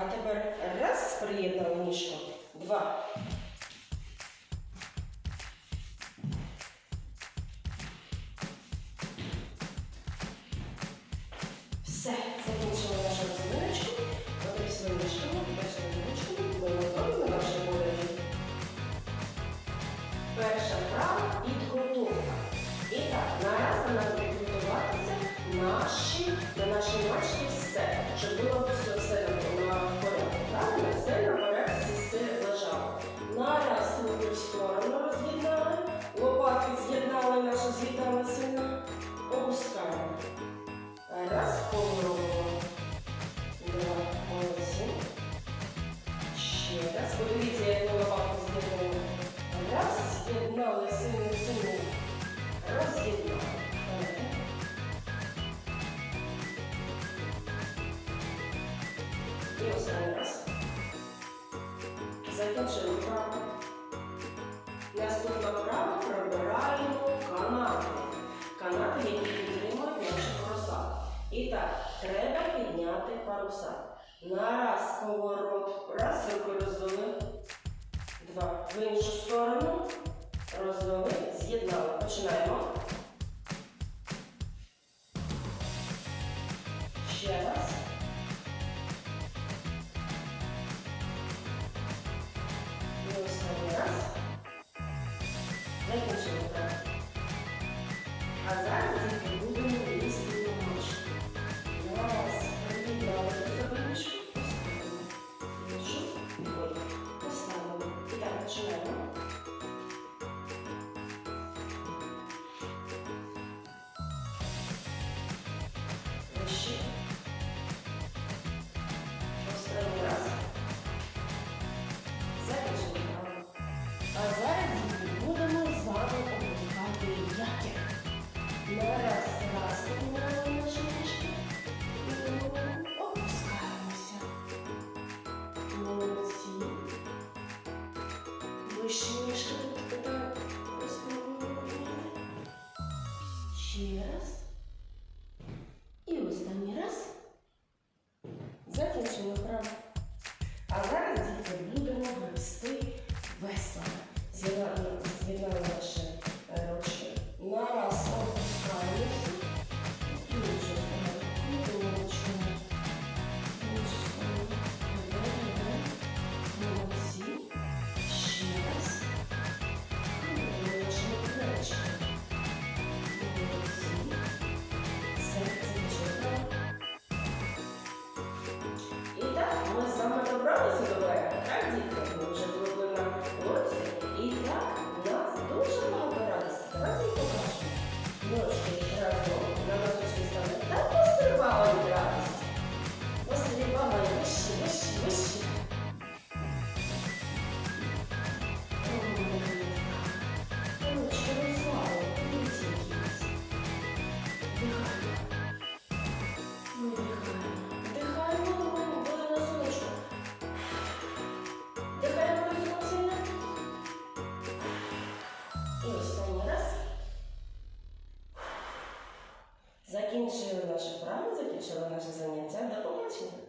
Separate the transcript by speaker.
Speaker 1: А тепер раз, приєднали ніжку, два, Раз, повернули. Молодці. Ще раз. Подивіться, як ми лопатку з'єднали. Раз, з'єднали сильну сильну. Роз'єднали. І останній раз. Закінчили праву. Наступна вправа пробираємо канаты, Канати, які І так, треба підняти паруса. Нараз поворот. Раз, руку розвели. Два. В іншу сторону. Розвели. З'єднали. Починаємо. cheer. раз. Закінчили наше право, закінчили наше заняття. До побачення.